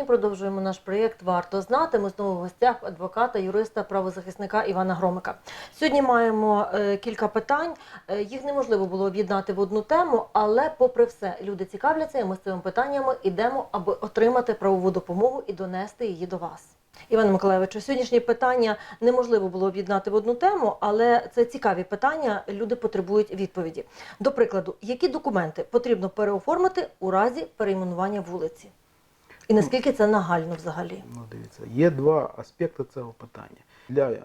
сьогодні продовжуємо наш проєкт Варто знати. Ми знову в гостях адвоката, юриста, правозахисника Івана Громика. Сьогодні маємо е, кілька питань. Е, їх неможливо було об'єднати в одну тему, але, попри все, люди цікавляться, і ми з цими питаннями йдемо, аби отримати правову допомогу і донести її до вас. Іване Миколаївичу, сьогоднішні питання неможливо було об'єднати в одну тему, але це цікаві питання. Люди потребують відповіді. До прикладу, які документи потрібно переоформити у разі перейменування вулиці? І наскільки це нагально взагалі? Ну, дивіться, є два аспекти цього питання для е,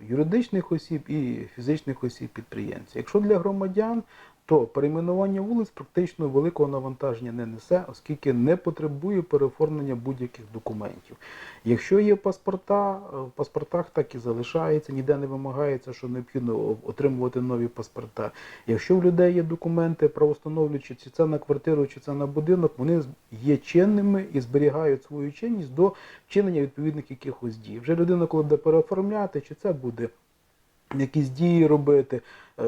юридичних осіб і фізичних осіб підприємців. Якщо для громадян, то перейменування вулиць практично великого навантаження не несе, оскільки не потребує переоформлення будь-яких документів. Якщо є паспорта, е, в паспортах так і залишається, ніде не вимагається, що необхідно отримувати нові паспорта. Якщо в людей є документи, правостановлюючи, чи це на квартиру, чи це на будинок, вони є чинними і зберігають свою чинність до вчинення відповідних якихось дій. Вже людина, коли буде переоформляти, чи це буде якісь дії робити, е,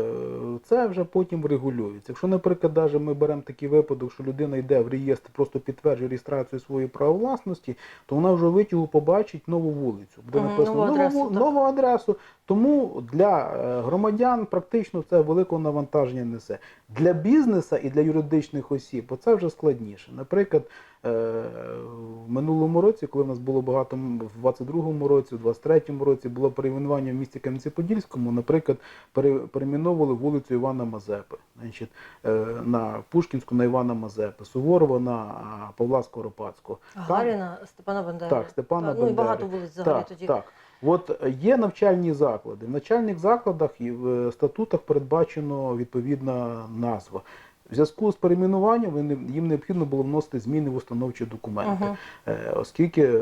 це вже потім регулюється. Якщо, наприклад, даже ми беремо такий випадок, що людина йде в реєстр, просто підтверджує реєстрацію своєї права власності, то вона вже витягу побачить нову вулицю. Буде написано нову нову, адресу, нову адресу. Тому для е, громадян практично це великого навантаження несе. Для бізнеса і для юридичних осіб оце вже складніше. Наприклад, в минулому році, коли в нас було багато в 22-му році, в 23-му році було перейменування в місті Кам'янці-Подільському, наприклад, пере- перейменовували вулицю Івана Мазепи, значить, е, на Пушкінську на Івана Мазепи, Суворова на Павла Скоропадського. Гагаріна, Степана Бандери. Так, Степана Та, Ну і Бандери. багато вулиць взагалі так, тоді. Так. От е, є навчальні заклади. В навчальних закладах і в е, статутах передбачено відповідна назва. В зв'язку з перейменуванням їм необхідно було вносити зміни в установчі документи, uh -huh. оскільки е,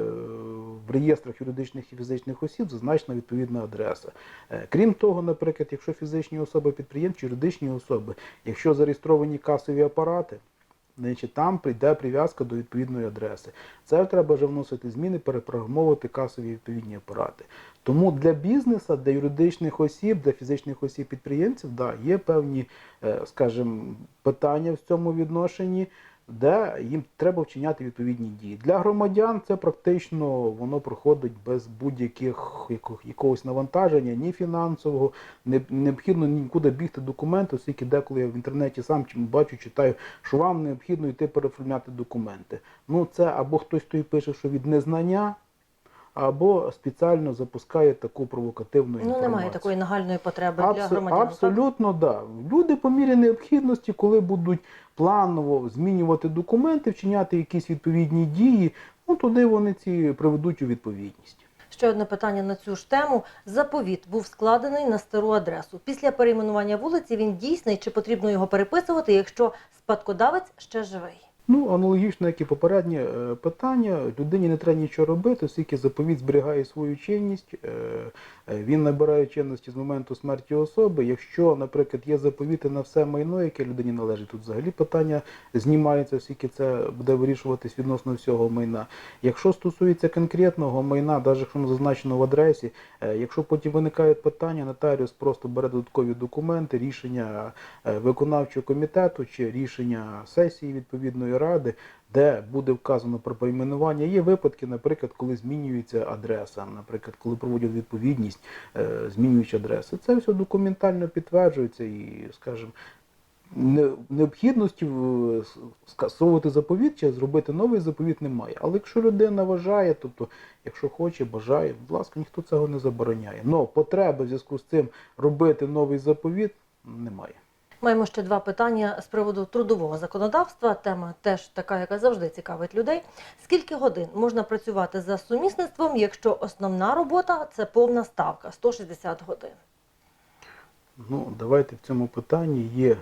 в реєстрах юридичних і фізичних осіб зазначена відповідна адреса. Е, Крім того, наприклад, якщо фізичні особи підприємці, юридичні особи, якщо зареєстровані касові апарати, Значить, там прийде прив'язка до відповідної адреси. Це треба вже вносити зміни, перепрограмовувати касові відповідні апарати. Тому для бізнесу, для юридичних осіб, для фізичних осіб підприємців, да, є певні, е, скажімо, питання в цьому відношенні, де їм треба вчиняти відповідні дії. Для громадян це практично воно проходить без будь-яких якогось навантаження, ні фінансового, не необхідно нікуди бігти документи, оскільки деколи я в інтернеті сам бачу, читаю, що вам необхідно йти переоформляти документи. Ну це або хтось той пише, що від незнання, або спеціально запускає таку провокативну Ну немає такої нагальної потреби для Абсо- громадян. так? Абсолютно, да. Люди по мірі необхідності, коли будуть планово змінювати документи, вчиняти якісь відповідні дії, ну туди вони ці приведуть у відповідність. Ще одне питання на цю ж тему. Заповіт був складений на стару адресу. Після перейменування вулиці він дійсний чи потрібно його переписувати, якщо спадкодавець ще живий? Ну, аналогічно, як і попереднє е, питання, людині не треба нічого робити, оскільки заповіт зберігає свою чинність, е, е, він набирає чинності з моменту смерті особи. Якщо, наприклад, є заповіти на все майно, яке людині належить, тут взагалі питання знімається, оскільки це буде вирішуватись відносно всього майна. Якщо стосується конкретного майна, навіть якщо зазначено в адресі, якщо потім виникають питання, нотаріус просто бере додаткові документи, рішення виконавчого комітету чи рішення сесії відповідної ради, де буде вказано про перейменування. Є випадки, наприклад, коли змінюється адреса, наприклад, коли проводять відповідність, е, змінюючи адреси. Це все документально підтверджується і, скажімо, необхідності скасовувати заповіт чи зробити новий заповіт немає. Але якщо людина вважає, тобто, якщо хоче, бажає, будь ласка, ніхто цього не забороняє. Но потреби в зв'язку з цим робити новий заповіт немає. Маємо ще два питання з приводу трудового законодавства. Тема теж така, яка завжди цікавить людей. Скільки годин можна працювати за сумісництвом, якщо основна робота це повна ставка 160 годин? Ну, давайте в цьому питанні є,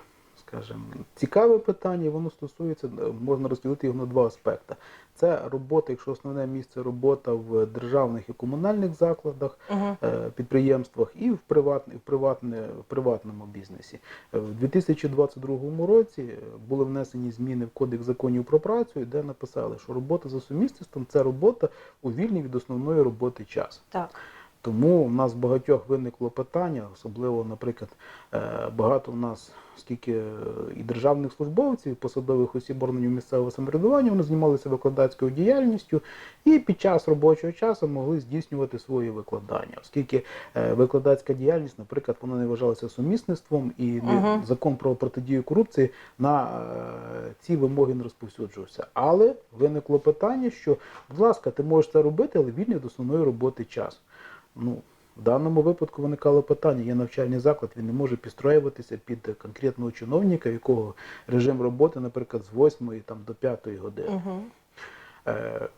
скажімо, цікаве питання, воно стосується, е, можна розділити його на два аспекти. Це робота, якщо основне місце робота в державних і комунальних закладах, Угу. підприємствах і в, приватне, в, приватне, в приватному бізнесі. Е, В 2022 році були внесені зміни в Кодекс законів про працю, де написали, що робота за сумісництвом це робота у вільний від основної роботи час. Так. Тому в нас багатьох виникло питання, особливо, наприклад, е, багато в нас, скільки е, і державних службовців, і посадових осіб органів місцевого самоврядування, вони займалися викладацькою діяльністю і під час робочого часу могли здійснювати свої викладання, оскільки е, викладацька діяльність, наприклад, вона не вважалася сумісництвом і Мгм. закон про протидію корупції на ці вимоги не розповсюджувався. Але виникло питання, що, будь ласка, ти можеш це робити, але вільний до основної роботи час. Ну, в даному випадку виникало питання, є навчальний заклад, він не може підстроюватися під конкретного чиновника, якого режим роботи, наприклад, з 8 там, до 5 години. Угу. Е,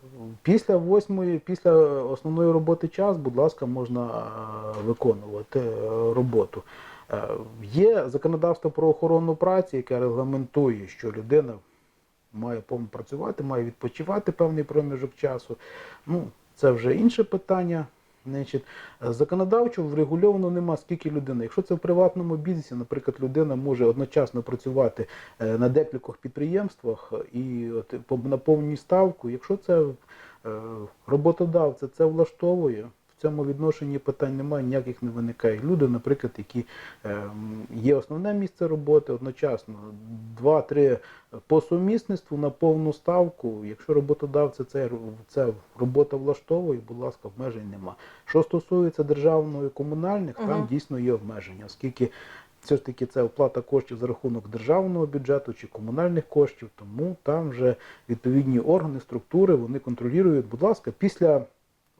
Після восьмої, після основної роботи час, будь ласка, можна е, виконувати е, роботу. Є законодавство про охорону праці, яке регламентує, що людина має повно працювати, має відпочивати певний проміжок часу. Ну, це вже інше питання. Значить, законодавчо врегульовано нема скільки людини. Якщо це в приватному бізнесі, наприклад, людина може одночасно працювати е, на декількох підприємствах і от, на повній ставку. Якщо це е, роботодавця це влаштовує, цьому відношенні питань немає, ніяких не виникає. Люди, наприклад, які е, є основне місце роботи, одночасно два-три по сумісництву на повну ставку. Якщо роботодавця це, це робота влаштовує, будь ласка, обмежень нема. Що стосується державної комунальних, там дійсно є обмеження, оскільки все ж таки це оплата коштів за рахунок державного бюджету чи комунальних коштів, тому там вже відповідні органи, структури вони контролюють. Будь ласка, після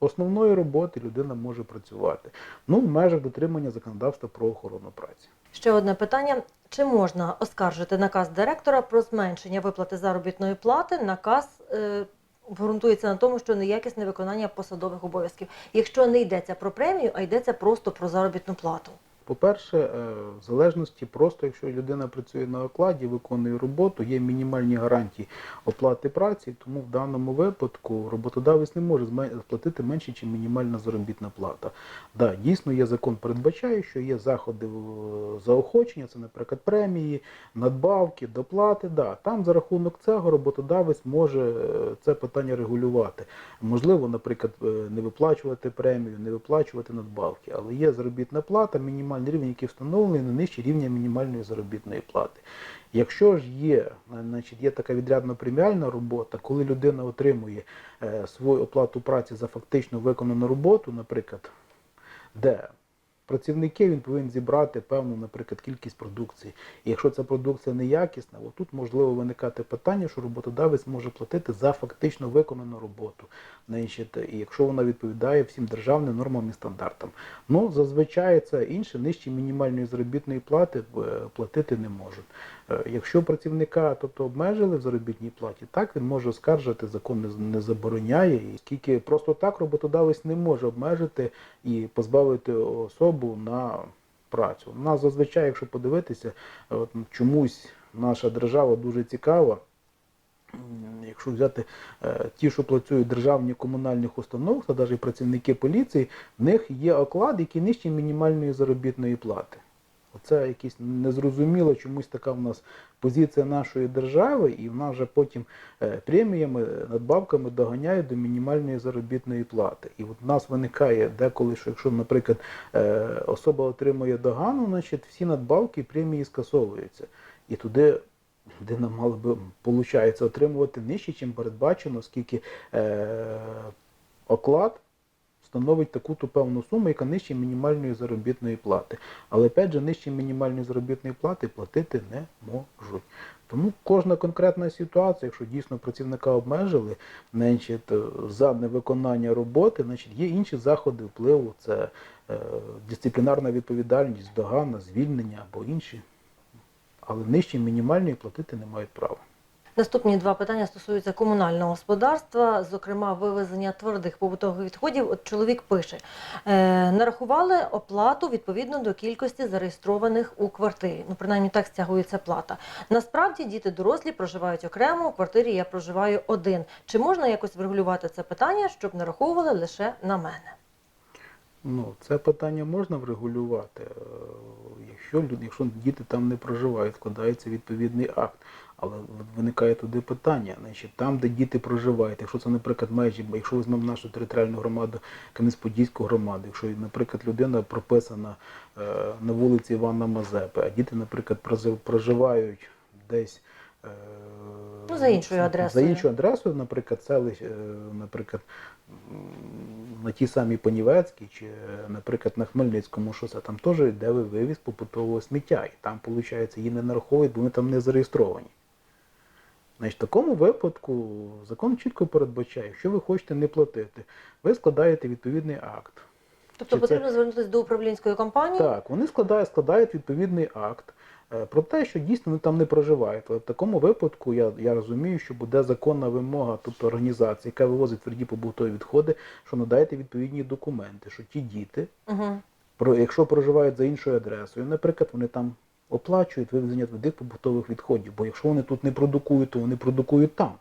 основної роботи людина може працювати. Ну, в межах дотримання законодавства про охорону праці. Ще одне питання: чи можна оскаржити наказ директора про зменшення виплати заробітної плати? Наказ е, ґрунтується на тому, що неякісне виконання посадових обов'язків, якщо не йдеться про премію, а йдеться просто про заробітну плату. По-перше, е, в залежності просто, якщо людина працює на окладі, виконує роботу, є мінімальні гарантії оплати праці, тому в даному випадку роботодавець не може сплатити менше, ніж мінімальна заробітна плата. Да, дійсно є закон передбачає, що є заходи е, заохочення, це, наприклад, премії, надбавки, доплати. Да, там за рахунок цього роботодавець може е, це питання регулювати. Можливо, наприклад, не виплачувати премію, не виплачувати надбавки, але є заробітна плата, мінімальний рівень, який встановлений не нижче рівня мінімальної заробітної плати. Якщо ж є, е, значить, є така відрядно-преміальна робота, коли людина отримує е, свою оплату праці за фактично виконану роботу, наприклад, де працівники він повинен зібрати певну, наприклад, кількість продукції. І якщо ця продукція неякісна, от тут можливо виникати питання, що роботодавець може платити за фактично виконану роботу. І якщо вона відповідає всім державним нормам і стандартам. Ну, зазвичай це інше, нижче мінімальної заробітної плати е, платити не можуть. Е, Якщо працівника тобто, обмежили в заробітній платі, так він може оскаржити, закон не, забороняє. І скільки просто так роботодавець не може обмежити і позбавити особу на працю. У нас зазвичай, якщо подивитися, от, чомусь наша держава дуже цікава. Якщо взяти е, ті, що працюють в державних комунальних установах, та навіть працівники поліції, в них є оклад, який нижче мінімальної заробітної плати. Оце якісь незрозуміло, чомусь така в нас позиція нашої держави, і в нас вже потім е, преміями, надбавками доганяють до мінімальної заробітної плати. І от в нас виникає деколи, що якщо, наприклад, е, особа отримує догану, значить всі надбавки і премії скасовуються. І туди людина мала би, виходить, отримувати нижче, чим передбачено, оскільки е, оклад становить таку ту певну суму, яка нижче мінімальної заробітної плати. Але опять же, нижче мінімальної заробітної плати платити не можуть. Тому кожна конкретна ситуація, якщо дійсно працівника обмежили, значить, за невиконання роботи, значить, є інші заходи впливу, це е, дисциплінарна відповідальність, догана, звільнення або інші. Але нижче мінімальної платити не мають права. Наступні два питання стосуються комунального господарства, зокрема вивезення твердих побутових відходів. От чоловік пише: е, нарахували оплату відповідно до кількості зареєстрованих у квартирі. Ну, принаймні так стягується плата. Насправді діти дорослі проживають окремо. У квартирі я проживаю один. Чи можна якось врегулювати це питання, щоб нараховували лише на мене? Ну, це питання можна врегулювати. Е, якщо люди, якщо діти там не проживають, складається відповідний акт. Але виникає туди питання, значить, там, де діти проживають, якщо це, наприклад, межі, якщо візьмемо нашу територіальну громаду, Кам'янець-Подільську громаду, якщо, наприклад, людина прописана е, на вулиці Івана Мазепи, а діти, наприклад, проживають десь е, Ну, за іншою адресою. За іншою адресою, наприклад, селищ, е, наприклад, на тій самій Понівецькій чи, е, наприклад, на Хмельницькому шосе, там теж йде вивіз побутового сміття. І там, виходить, її не нараховують, бо вони там не зареєстровані. Значить, в такому випадку закон чітко передбачає, якщо ви хочете не платити, ви складаєте відповідний акт. Тобто Чи це- потрібно звернутися до управлінської компанії. Так, вони складають, складають відповідний акт е, про те, що дійсно вони там не проживають. Але в такому випадку я, я розумію, що буде законна вимога, тобто організації, яка вивозить тверді побутові відходи, що надайте відповідні документи, що ті діти, Угу. про, якщо проживають за іншою адресою, наприклад, вони там оплачують вивезення твердих побутових відходів, бо якщо вони тут не продукують, то вони продукують там.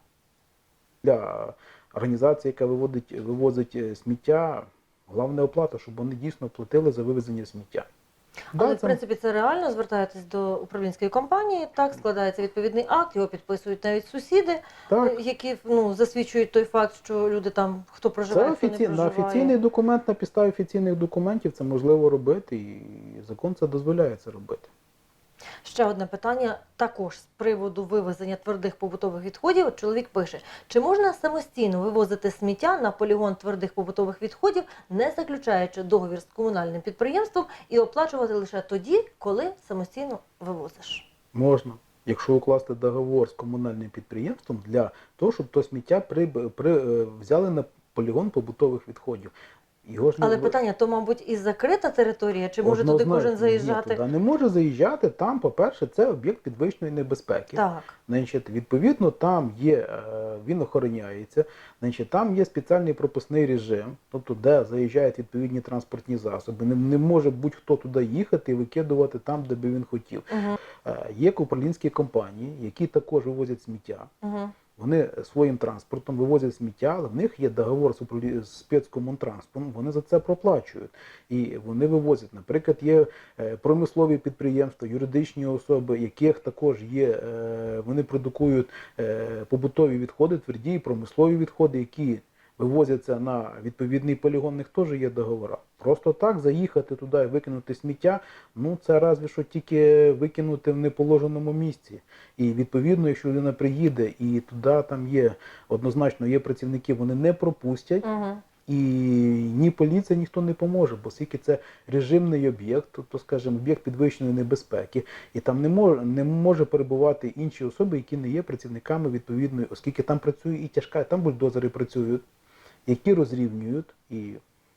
Для організації, яка виводить, вивозить е, сміття, головна оплата, щоб вони дійсно платили за вивезення сміття. Але Да, в принципі це реально звертаєтесь до управлінської компанії. Так складається відповідний акт, його підписують навіть сусіди, так, е, які ну засвідчують той факт, що люди там хто Це проживає, хто не офіці... на проживає. офіційний документ, на підставі офіційних документів це можливо робити, і закон це дозволяє це робити. Ще одне питання також з приводу вивезення твердих побутових відходів. Чоловік пише: чи можна самостійно вивозити сміття на полігон твердих побутових відходів, не заключаючи договір з комунальним підприємством і оплачувати лише тоді, коли самостійно вивозиш? Можна, якщо укласти договор з комунальним підприємством для того, щоб то сміття при... При... е, взяли на полігон побутових відходів. Його ж Але в- питання, то, мабуть, і закрита територія, чи може туди кожен ні, заїжджати? туди не може заїжджати. Там, по-перше, це об'єкт підвищеної небезпеки. Так. Значить, відповідно, там є, е, він охороняється, значить, там є спеціальний пропускний режим, тобто де заїжджають відповідні транспортні засоби. Не, не може будь-хто туди їхати і викидувати там, де би він хотів. Угу. Є управлінські компанії, які також вивозять сміття. Угу. Вони своїм транспортом вивозять сміття, але в них є договор з спецкомунтранспортом, вони за це проплачують. І вони вивозять. Наприклад, є е, промислові підприємства, юридичні особи, яких також є, е, вони продукують е, побутові відходи, тверді і промислові відходи, які вивозяться на відповідний полігон, них теж є договора. Просто так заїхати туди і викинути сміття, ну це разве що тільки викинути в неположеному місці. І відповідно, якщо людина приїде і туди там є однозначно є працівники, вони не пропустять. Угу. І ні поліція, ніхто не поможе, бо оскільки це режимний об'єкт, тобто, скажімо, об'єкт підвищеної небезпеки, і там не може, не може перебувати інші особи, які не є працівниками відповідної, оскільки там працює і тяжка, там бульдозери працюють, які розрівнюють, і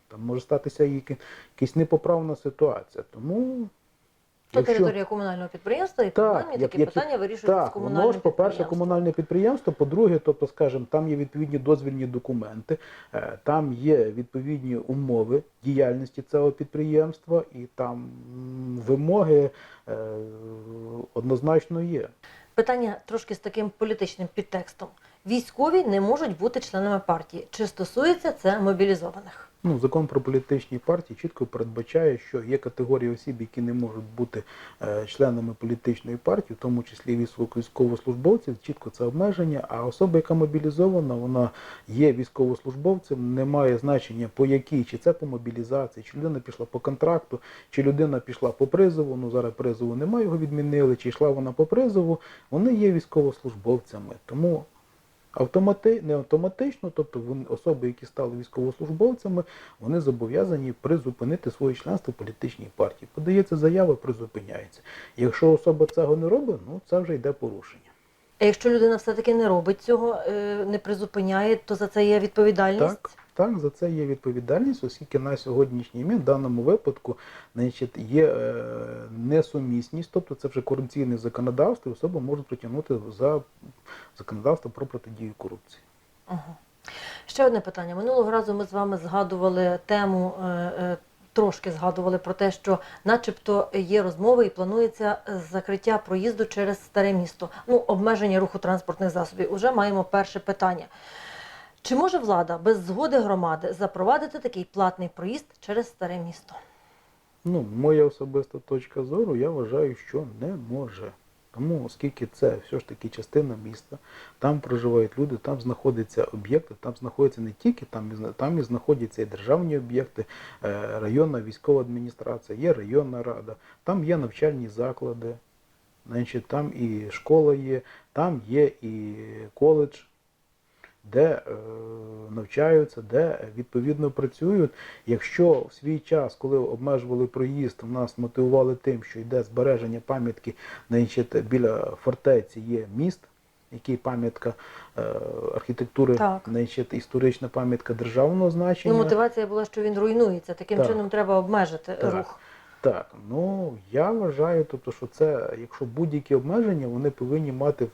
там може статися якась непоправна ситуація. Тому То територія комунального підприємства і Так, принаймні як- такі як- питання вирішуються з комунальним воно ж, по-перше, комунальне підприємство, по-друге, тобто, скажімо, там є відповідні дозвільні документи, е, там є відповідні умови діяльності цього підприємства, і там вимоги е, однозначно є. Питання трошки з таким політичним підтекстом. Військові не можуть бути членами партії. Чи стосується це мобілізованих? Ну, закон про політичні партії чітко передбачає, що є категорії осіб, які не можуть бути е, членами політичної партії, в тому числі військово- військовослужбовців, чітко це обмеження. А особа, яка мобілізована, вона є військовослужбовцем, не має значення по якій, чи це по мобілізації, чи людина пішла по контракту, чи людина пішла по призову. Ну зараз призову немає, його відмінили, чи йшла вона по призову. Вони є військовослужбовцями. Тому Автомати, не автоматично, тобто вони, особи, які стали військовослужбовцями, вони зобов'язані призупинити своє членство в політичній партії. Подається заява, призупиняється. Якщо особа цього не робить, ну це вже йде порушення. А якщо людина все-таки не робить цього, е, не призупиняє, то за це є відповідальність? Так, так, за це є відповідальність, оскільки на сьогоднішній момент в даному випадку значить, є е, несумісність, тобто це вже корупційне законодавство, і особа може притягнути за законодавство про протидію корупції. Угу. Ще одне питання. Минулого разу ми з вами згадували тему, е, е, трошки згадували про те, що начебто є розмови і планується закриття проїзду через старе місто. Ну, обмеження руху транспортних засобів. Уже маємо перше питання. Чи може влада без згоди громади запровадити такий платний проїзд через старе місто? Ну, моя особиста точка зору, я вважаю, що не може. Тому, оскільки це все ж таки частина міста, там проживають люди, там знаходяться об'єкти, там знаходяться не тільки там, там і знаходяться і державні об'єкти, е, районна військова адміністрація, є районна рада, там є навчальні заклади, значить, там і школа є, там є і коледж, де е, навчаються, де відповідно працюють. Якщо в свій час, коли обмежували проїзд, нас мотивували тим, що йде збереження пам'ятки, значить, біля фортеці є міст, який пам'ятка е, архітектури, Так. значить, історична пам'ятка державного значення. Ну, мотивація була, що він руйнується. Таким Так. чином треба обмежити Так. рух. Так, ну я вважаю, тобто, що це, якщо будь-які обмеження, вони повинні мати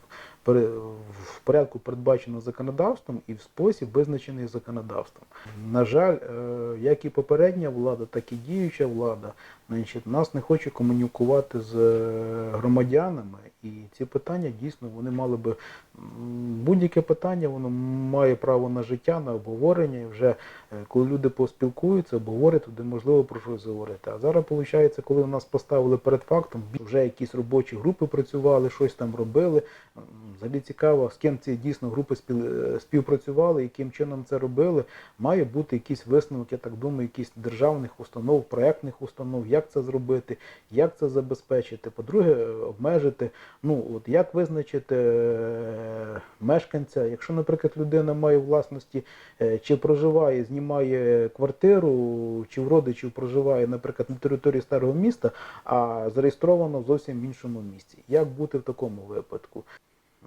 в, порядку передбачено законодавством і в спосіб визначений законодавством. На жаль, е, як і попередня влада, так і діюча влада, значить, нас не хоче комунікувати з е, громадянами, і ці питання дійсно вони мали би будь-яке питання, воно має право на життя, на обговорення. І вже е, коли люди поспілкуються, обговорять, туди можливо про щось говорити. А зараз виходить, коли нас поставили перед фактом, вже якісь робочі групи працювали, щось там робили. Взагалі цікаво, з ким ці дійсно групи е, співпрацювали, яким чином це робили. Має бути якийсь висновок, я так думаю, якісь державних установ, проектних установ, як це зробити, як це забезпечити. По-друге, е, обмежити, ну от як визначити мешканця, якщо, наприклад, людина має власності е, чи проживає, знімає квартиру, чи в родичів проживає, наприклад, на території старого міста, а зареєстровано зовсім в іншому місці. Як бути в такому випадку?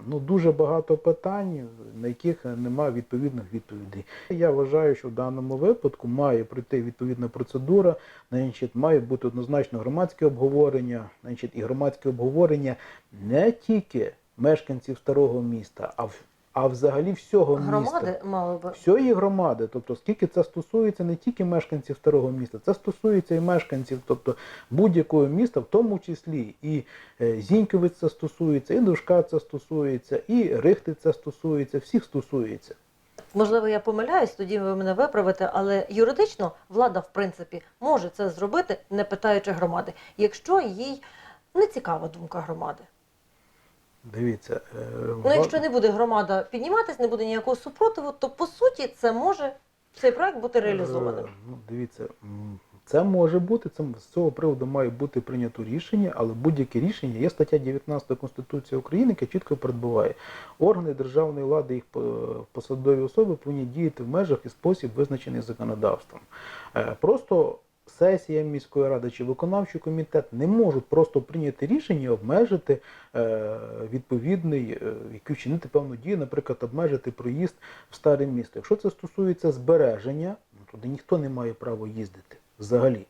Ну, дуже багато питань, на яких немає відповідних відповідей. Я вважаю, що в даному випадку має пройти відповідна процедура, значить, має бути однозначно громадське обговорення, значить, і громадське обговорення не тільки мешканців старого міста, а, в- а взагалі всього міста. Громади мали би. Всієї громади, тобто скільки це стосується не тільки мешканців старого міста, це стосується і мешканців, тобто будь-якого міста, в тому числі і е, Зіньковець це стосується, і Душка це стосується, і Рихти це стосується, всіх стосується. Можливо, я помиляюсь, тоді ви мене виправите, але юридично влада, в принципі, може це зробити, не питаючи громади, якщо їй не цікава думка громади. Дивіться, е, Ну, якщо не буде громада підніматись, не буде ніякого супротиву, то по суті це може цей проект бути реалізованим. Е, Ну, дивіться, це може бути, це, з цього приводу має бути прийнято рішення, але будь-яке рішення є стаття 19 Конституції України, яка чітко передбуває. Органи державної влади, їх посадові особи повинні діяти в межах і спосіб, визначений законодавством. Е, Просто сесія міської ради чи виконавчий комітет не можуть просто прийняти рішення і обмежити е, відповідний, е, вчинити певну дію, наприклад, обмежити проїзд в старе місто. Якщо це стосується збереження, ну, туди ніхто не має права їздити взагалі.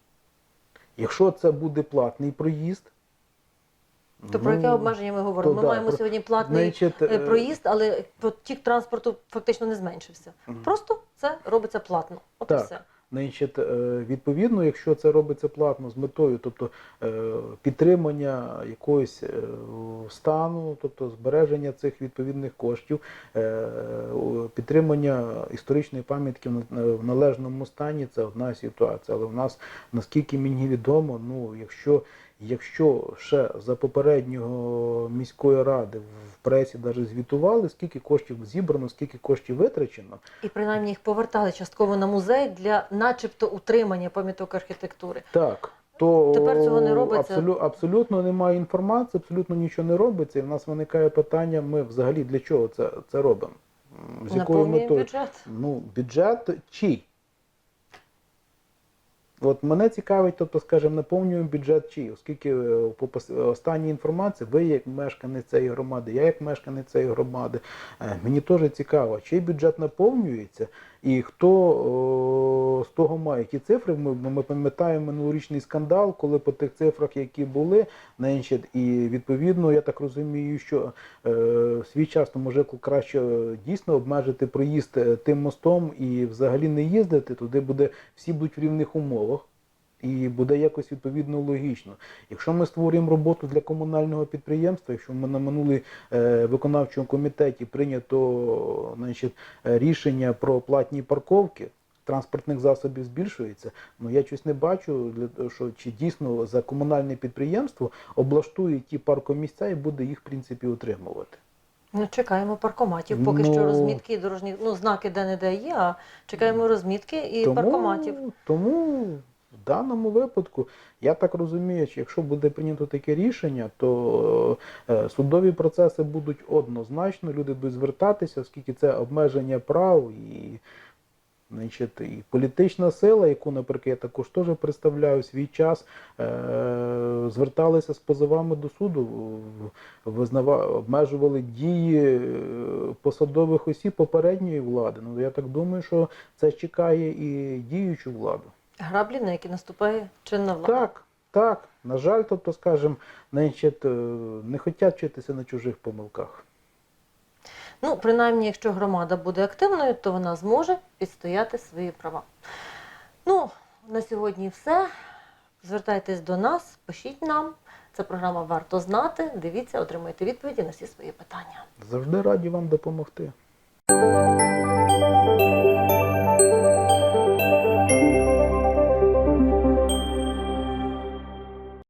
Якщо це буде платний проїзд, То про яке обмеження ми говоримо? то Ми да, маємо про- сьогодні платний значить, е, проїзд, але потік транспорту фактично не зменшився. Мгм. Просто це робиться платно. От і все. Значить, е, відповідно, якщо це робиться платно з метою, тобто е, підтримання якогось е, стану, тобто збереження цих відповідних коштів, підтримання історичної пам'ятки в належному стані, це одна ситуація. Але в нас, наскільки мені відомо, ну якщо Якщо ще за попереднього міської ради в пресі навіть звітували, скільки коштів зібрано, скільки коштів витрачено, І принаймні їх повертали частково на музей для начебто утримання пам'яток архітектури. Так. То Тепер цього не робиться. Абсолю, абсолютно немає інформації, абсолютно нічого не робиться. І в нас виникає питання: ми взагалі для чого це, це робимо? З якою метою? бюджет. Ну, бюджет чий? От мене цікавить, тобто, скажімо, наповнюємо бюджет чий, оскільки е, по останній інформації, ви як мешканець цієї громади, я як мешканець цієї громади, е, мені теж цікаво, чий бюджет наповнюється і хто о, з того має ті цифри. Ми, ми пам'ятаємо минулорічний скандал, коли по тих цифрах, які були, значить, і відповідно, я так розумію, що е, в свій час то може краще е, дійсно обмежити проїзд е, тим мостом і взагалі не їздити, туди буде всі будуть в рівних умовах. І буде якось відповідно логічно. Якщо ми створюємо роботу для комунального підприємства, якщо ми на минулій е, виконавчому комітеті прийнято значить, е, рішення про платні парковки, транспортних засобів збільшується. Ну я щось не бачу, для- що чи дійсно за комунальне підприємство облаштує ті паркомісця і буде їх в принципі утримувати. Ну, чекаємо паркоматів. Поки Ну, що розмітки дорожні, ну, знаки де-не-де є, а чекаємо розмітки і паркоматів. Тому в даному випадку, я так розумію, що якщо буде прийнято таке рішення, то е, судові процеси будуть однозначно, люди будуть звертатися, оскільки це обмеження прав і. Значить, і політична сила, яку, наприклад, я також теж представляю свій час, е- зверталися з позовами до суду, визнава, обмежували дії е, посадових осіб попередньої влади. Ну, я так думаю, що це чекає і діючу владу. Граблі, на які наступає чинна влада. Так, так. На жаль, тобто, скажімо, е, не хочуть вчитися на чужих помилках. Ну, принаймні, якщо громада буде активною, то вона зможе відстояти свої права. Ну, на сьогодні все. Звертайтесь до нас, пишіть нам. Це програма Варто знати. Дивіться, отримуйте відповіді на всі свої питання. Завжди раді вам допомогти.